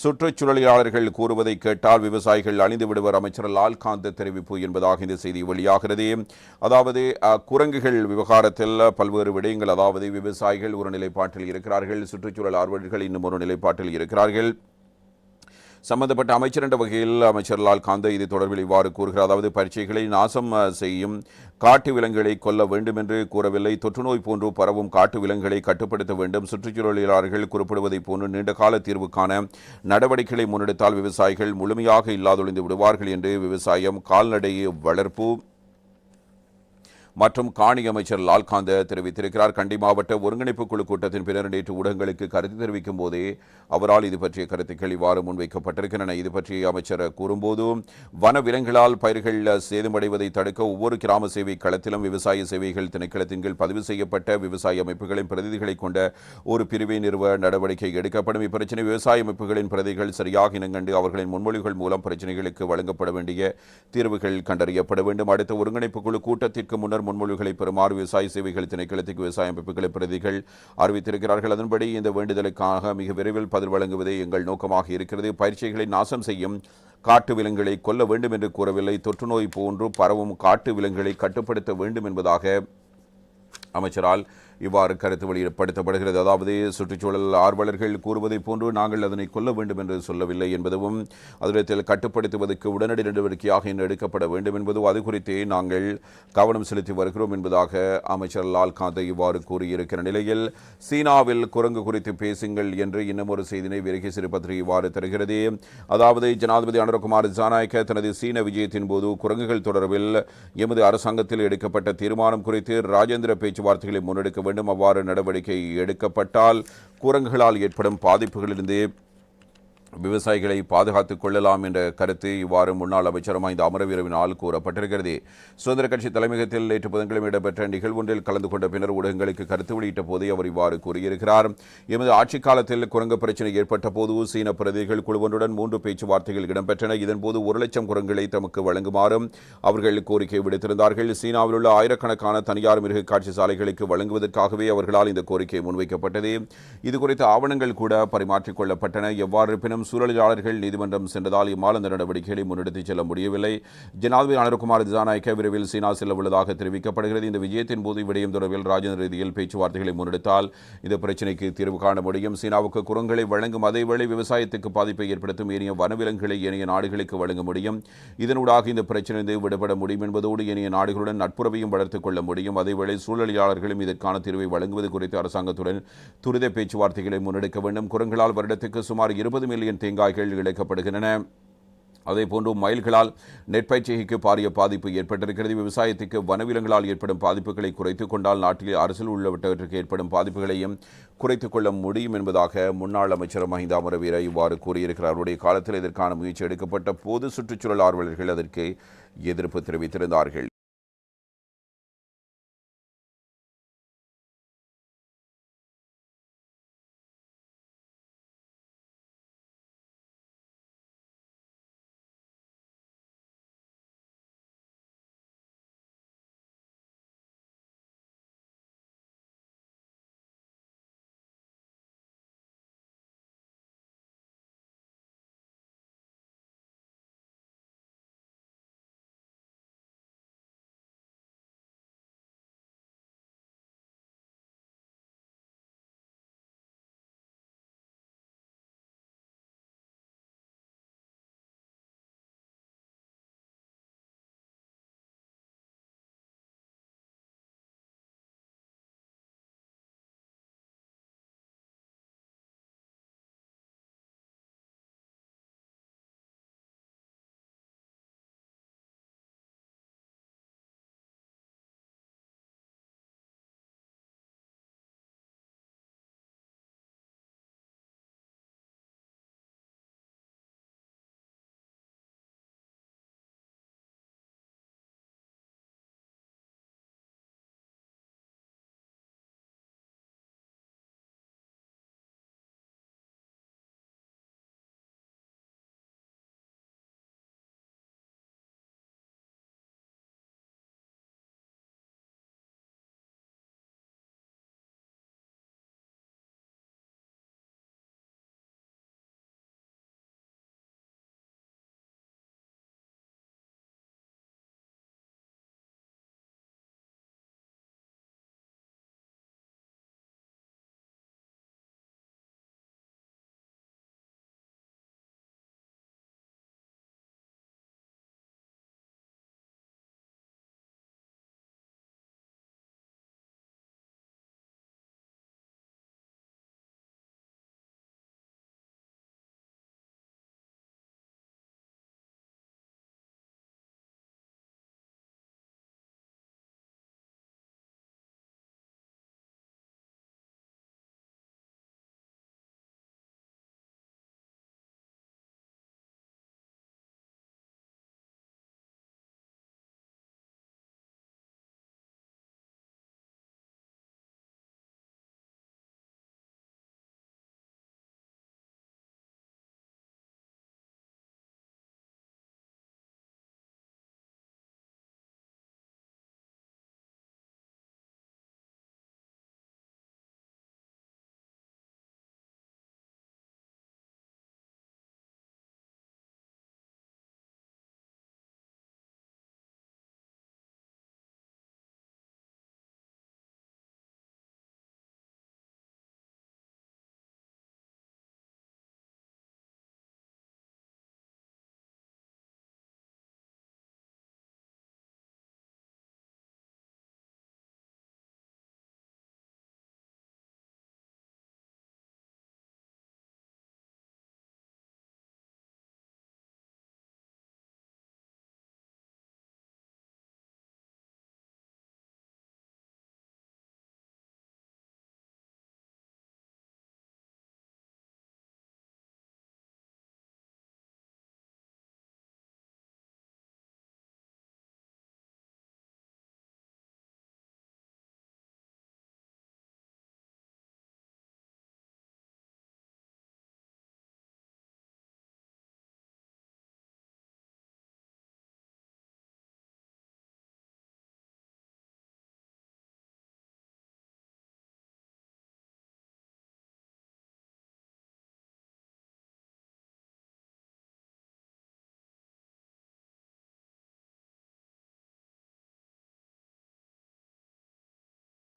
சுற்றுச்சூழலியாளர்கள் கூறுவதை கேட்டால் விவசாயிகள் அழிந்து விடுவர். அமைச்சர் லால்காந்த் தெரிவிப்பு என்பதாக இந்த செய்தி வெளியாகிறது. அதாவது குரங்குகள் விவகாரத்தில் பல்வேறு விடயங்கள் அதாவது விவசாயிகள் ஒரு நிலைப்பாட்டில் இருக்கிறார்கள் சுற்றுச்சூழல் ஆர்வலர்கள் இன்னும் ஒரு நிலைப்பாட்டில் இருக்கிறார்கள். சம்பந்தப்பட்ட அமைச்சர் என்ற வகையில் அமைச்சர் லால் காந்த இது தொடர்பில் இவ்வாறு கூறுகிறார். அதாவது பரீட்சைகளை நாசம் செய்யும் காட்டு விலங்குகளை கொல்ல வேண்டும் என்று கூறவில்லை. தொற்றுநோய் போன்று பரவும் காட்டு விலங்குகளை கட்டுப்படுத்த வேண்டும். சுற்றுச்சூழலாளர்கள் குறிப்பிடுவதை போன்று நீண்டகால தீர்வுக்கான நடவடிக்கைகளை முன்னெடுத்தால் விவசாயிகள் முழுமையாக இல்லாதொழிந்து விடுவார்கள் என்று விவசாயம் கால்நடை வளர்ப்பு மற்றும் காணி அமைச்சர் லால்காந்த தெரிவித்திருக்கிறார். கண்டி மாவட்ட ஒருங்கிணைப்பு குழு கூட்டத்தின் பின்னர் நேற்று ஊடகங்களுக்கு கருத்து தெரிவிக்கும் போதே அவரால் இது பற்றிய கருத்துக்கள் இவ்வாறு முன்வைக்கப்பட்டிருக்கின்றன. இது பற்றி அமைச்சர் கூறும்போது வன விலங்குகளால் பயிர்கள் சேதமடைவதை தடுக்க ஒவ்வொரு கிராம சேவை களத்திலும் விவசாய சேவைகள் திணைக்களத்தின் கீழ் பதிவு செய்யப்பட்ட விவசாய அமைப்புகளின் பிரதிநிதிகளை கொண்ட ஒரு பிரிவை நிறுவ நடவடிக்கை எடுக்கப்படும். இப்பிரச்சனை விவசாய அமைப்புகளின் பிரதிகள் சரியாக இனங்கண்டு அவர்களின் முன்மொழிகள் மூலம் பிரச்சனைகளுக்கு வழங்கப்பட வேண்டிய தீர்வுகள் கண்டறியப்பட வேண்டும். அடுத்த ஒருங்கிணைப்பு குழு கூட்டத்திற்கு முன்னர் முன்மொழிவுகளை பெறுமாறு விவசாய சேவைகள் திணைக்களத்துக்கு விவசாய அமைப்புகளை பிரதிகள் அறிவித்திருக்கிறார்கள் அதன்படி இந்த வேண்டுதலுக்காக மிக விரைவில் பதில் வழங்குவதே எங்கள் நோக்கமாக இருக்கிறது. பயிற்சிகளை நாசம் செய்யும் காட்டு விலங்குகளை கொல்ல வேண்டும் என்று கூறவில்லை. தொற்றுநோய் போன்று பரவும் காட்டு விலங்குகளை கட்டுப்படுத்த வேண்டும் என்பதாக அமைச்சரால் இவ்வாறு கருத்து வெளிப்படுத்தப்படுகிறது அதாவது சுற்றுச்சூழல் ஆர்வலர்கள் கூறுவதை போன்று நாங்கள் அதனை கொல்ல வேண்டும் என்று சொல்லவில்லை என்பதும் அதிடத்தில் கட்டுப்படுத்துவதற்கு உடனடி நடவடிக்கையாக இன்று எடுக்கப்பட வேண்டும் என்பதும் அது குறித்தே நாங்கள் கவனம் செலுத்தி வருகிறோம் என்பதாக அமைச்சர் லால்காந்த் இவ்வாறு கூறியிருக்கிற நிலையில் சீனாவில் குரங்கு குறித்து பேசுங்கள் என்று இன்னும் ஒரு செய்தினை விரகி சிறுபத்திரி இவ்வாறு தருகிறது. அதாவது ஜனாதிபதி அனுரகுமார் ஜனநாயக்க தனது சீன விஜயத்தின் போது குரங்குகள் தொடர்பில் எமது அரசாங்கத்தில் எடுக்கப்பட்ட தீர்மானம் குறித்து ராஜேந்திர பேச்சுவார்த்தைகளை முன்னெடுக்க வேண்டும். அவ்வாறு நடவடிக்கை எடுக்கப்பட்டால் குரங்குகளால் ஏற்படும் பாதிப்புகளிலிருந்து விவசாயிகளை பாதுகாத்துக் கொள்ளலாம் என்ற கருத்து இவ்வாறு முன்னாள் அமைச்சரும் இந்த அமரவீரவினால் கூறப்பட்டிருக்கிறது. சுதந்திர கட்சி தலைமையகத்தில் நேற்று புதன்கிழமை இடம்பெற்ற நிகழ்வொன்றில் கலந்து கொண்ட பின்னர் ஊடகங்களுக்கு கருத்து வெளியிட்ட போதே அவர் இவ்வாறு கூறியிருக்கிறார். எமது ஆட்சிக் காலத்தில் குரங்கு பிரச்சனை ஏற்பட்ட போது சீன பிரதிகள் குழுவொன்றுடன் மூன்று பேச்சுவார்த்தைகள் இடம்பெற்றன. இதன்போது ஒரு லட்சம் குரங்குகளை தமக்கு வழங்குமாறும் அவர்கள் கோரிக்கை விடுத்திருந்தார்கள். சீனாவில் உள்ள ஆயிரக்கணக்கான தனியார் மிருக காட்சி சாலைகளுக்கு வழங்குவதற்காகவே அவர்களால் இந்த கோரிக்கை முன்வைக்கப்பட்டது. இது குறித்த ஆவணங்கள் கூட பரிமாற்றிக் கொள்ளப்பட்டன. எவ்வாறு இருப்பினும் சூழலியாளர்கள் நீதிமன்றம் சென்றதால் இம்மால இந்த நடவடிக்கைகளை முன்னெடுத்துச் செல்ல முடியவில்லை. ஜனாதிபதி அனுர்குமார் திசாநாயக்க விரைவில் சீனா செல்ல உள்ளதாக தெரிவிக்கப்படுகிறது. இந்த விஜயத்தின் போது விடயம் தொடர்பில் ராஜேந்திர ரீதியில் பேச்சுவார்த்தைகளை முன்னெடுத்தால் இந்த பிரச்சினைக்கு தீர்வு காண முடியும். சீனாவுக்கு குரங்களை வழங்கும் அதேவேளை விவசாயத்துக்கு பாதிப்பை ஏற்படுத்தும் ஏனைய வனவிலங்குகளை ஏனைய நாடுகளுக்கு வழங்க முடியும். இதனூடாக இந்த பிரச்சினையிலிருந்து விடுபட முடியும் என்பதோடு ஏனைய நாடுகளுடன் நட்புறவையும் வளர்த்துக் கொள்ள முடியும். அதேவேளை சூழலியாளர்களும் இதற்கான தீர்வை வழங்குவது குறித்து அரசாங்கத்துடன் துரித பேச்சுவார்த்தைகளை முன்னெடுக்க வேண்டும். குரங்களால் வருடத்துக்கு சுமார் இருபது மில்லியன் தேங்காய்கள் இழைக்கப்படுகின்றன. அதேபோன்று மயில்களால் நெற்பயிற்சிகைக்கு பாரிய பாதிப்பு ஏற்பட்டிருக்கிறது. விவசாயத்துக்கு வனவிலங்குகளால் ஏற்படும் பாதிப்புகளை குறைத்துக் கொண்டால் நாட்டில் அரசில் உள்ளவற்றவற்றுக்கு ஏற்படும் பாதிப்புகளையும் குறைத்துக் கொள்ள முடியும் என்பதாக முன்னாள் அமைச்சர் மஹிந்தா அமரவீர இவ்வாறு கூறியிருக்கிறார். அவருடைய காலத்தில் இதற்கான முயற்சி எடுக்கப்பட்ட போது சுற்றுச்சூழல் ஆர்வலர்கள் அதற்கு எதிர்ப்பு தெரிவித்திருந்தார்கள்.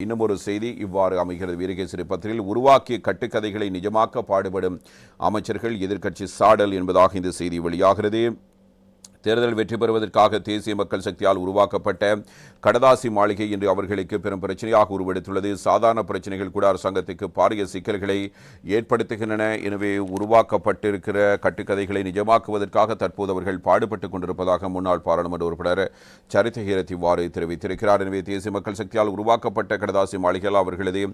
இன்னும் ஒரு செய்தி இவ்வாறு அமைகிறது. வீரகேசரி பத்திரிகையில் உருவாக்கிய கட்டுக்கதைகளை நிஜமாக்க பாடுபடும் அமைச்சர்கள் எதிர்க்கட்சி சாடல் என்பதாக இந்த செய்தி வெளியாகிறது. தேர்தல் வெற்றி பெறுவதற்காக தேசிய மக்கள் சக்தியால் உருவாக்கப்பட்ட கடதாசி மாளிகை இன்று அவர்களுக்கு பெரும் பிரச்சனையாக உருவெடுத்துள்ளது. சாதாரண பிரச்சனைகள் கூட அரசாங்கத்துக்கு பாரிய சிக்கல்களை ஏற்படுத்துகின்றன. எனவே உருவாக்கப்பட்டிருக்கிற கட்டுக்கதைகளை நிஜமாக்குவதற்காக தற்போது அவர்கள் பாடுபட்டுக் கொண்டிருப்பதாக முன்னாள் பாராளுமன்ற உறுப்பினர் சரித ஹீரத் இவ்வாறு தெரிவித்திருக்கிறார். எனவே தேசிய மக்கள் சக்தியால் உருவாக்கப்பட்ட கடதாசி மாளிகையால் அவர்களது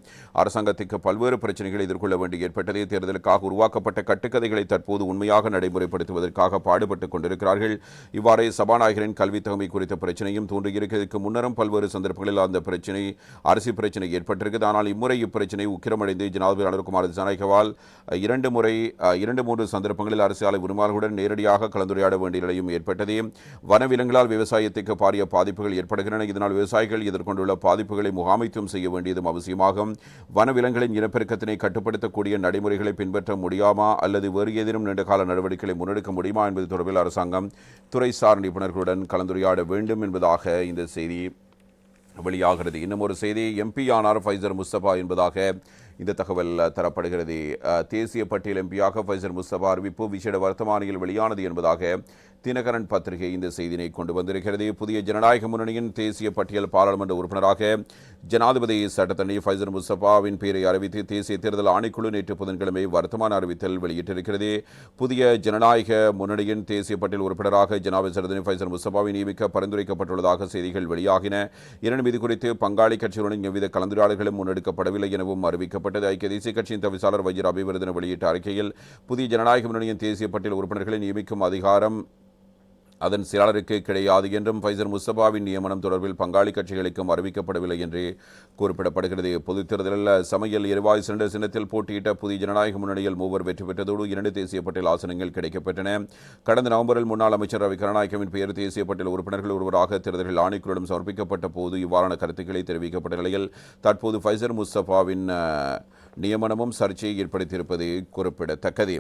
அரசாங்கத்துக்கு பல்வேறு பிரச்சனைகளை எதிர்கொள்ள வேண்டி ஏற்பட்டது. தேர்தலுக்காக உருவாக்கப்பட்ட கட்டுக்கதைகளை தற்போது உண்மையாக நடைமுறைப்படுத்துவதற்காக பாடுபட்டுக் கொண்டிருக்கிறார்கள். இவ்வாறே சபாநாயகரின் கல்வித் தகமை குறித்த பிரச்சனையும் தோன்றியிருக்கிறதுக்கு முன்னரும் பல்வேறு சந்தர்ப்பங்களில் அந்த பிரச்சனை அரசு பிரச்சனை ஏற்பட்டிருக்கிறது ஆனால் இம்முறை இப்பிரச்சனை உக்கிரமடைந்து ஜனாதிபதி அனுர்குமார் திசாநாயகவால் இரண்டு முறை இரண்டு மூன்று சந்தர்ப்பங்களில் அரசியலை உரிமையாளர்களுடன் நேரடியாக கலந்துரையாட வேண்டிய நிலையும் ஏற்பட்டது. வனவிலங்களால் விவசாயத்துக்கு பாரிய பாதிப்புகள் ஏற்படுகின்றன. இதனால் விவசாயிகள் எதிர்கொண்டுள்ள பாதிப்புகளை முகாமைத்துவம் செய்ய வேண்டியதும் அவசியமாகும். வனவிலங்குகளின் இனப்பெருக்கத்தினை கட்டுப்படுத்தக்கூடிய நடைமுறைகளை பின்பற்ற முடியாமா? அல்லது வேறு ஏதேனும் நீண்டகால நடவடிக்கைகளை முன்னெடுக்க முடியுமா? என்பது தொடர்பில் அரசாங்கம் துறைசார் நிபுணர்களுடன் கலந்துரையாட வேண்டும் என்பதாக இந்த செய்தி வெளியாகிறது. இன்னும் ஒரு செய்தி எம்பி ஆனார் ஃபைசர் முஸ்தபா என்பதாக இந்த தகவல் தரப்படுகிறது. தேசிய பட்டியல் எம்பியாக ஃபைசர் முஸ்தபா அறிவிப்பு விசேட வர்த்தமானியில் வெளியானது என்பதாக தினகரன் பத்திரிகை இந்த செய்தியினை கொண்டு வந்திருக்கிறது. புதிய ஜனநாயக முன்னணியின் தேசிய பட்டியல் பாராளுமன்ற உறுப்பினராக ஜனாதிபதி சட்டத்தண்ணி ஃபைசர் முஸ்தபாவின் பெயரை அறிவித்து தேசிய தேர்தல் ஆணைக்குழு நேற்று புதன்கிழமை வர்த்தமான அறிவித்தல் வெளியிட்டிருக்கிறது. புதிய ஜனநாயக முன்னணியின் தேசிய பட்டியல் உறுப்பினராக ஜனாதிபதி சட்டத்தணி ஃபைசர் முஸ்தபாவை நியமிக்க பரிந்துரைக்கப்பட்டுள்ளதாக செய்திகள் வெளியாகின. எனினும் இது குறித்து பங்காளி கட்சிகளுடன் எவ்வித கலந்துரையாடல்களும் முன்னெடுக்கப்படவில்லை எனவும் அறிவிக்கப்பட்டது ஐக்கிய தேசிய கட்சியின் தவிசாளர் வைஜர் அபிவர்தன வெளியிட்ட அறிக்கையில் புதிய ஜனநாயக முன்னணியின் தேசிய பட்டியல் உறுப்பினர்களை நியமிக்கும் அதிகாரம் அதன் செயலாளருக்கு கிடையாது என்றும் ஃபைசர் முஸ்தபாவின் நியமனம் தொடர்பில் பங்காளி கட்சிகளுக்கும் அறிவிக்கப்படவில்லை என்று குறிப்பிடப்படுகிறது. பொதுத் தேர்தலில் சமையல் எரிவாயு சிலிண்டர் சின்னத்தில் போட்டியிட்ட புதிய ஜனநாயக முன்னணியில் மூவர் வெற்றி பெற்றதோடு இரண்டு தேசிய பட்டியல் ஆசனங்கள் கிடைக்கப்பெற்றன கடந்த நவம்பரில் முன்னாள் அமைச்சர் ரவி கருணாநாயக்கவின் பெயர் தேசிய பட்டியல் உறுப்பினர்கள் ஒருவராக தேர்தல்கள் ஆணைக்குழுவிடம் சமர்ப்பிக்கப்பட்ட போது இவ்வாறான கருத்துக்களை தெரிவிக்கப்பட்ட நிலையில் தற்போது ஃபைசர் முஸ்தபாவின் நியமனமும் சர்ச்சையை ஏற்படுத்தியிருப்பது குறிப்பிடத்தக்கது.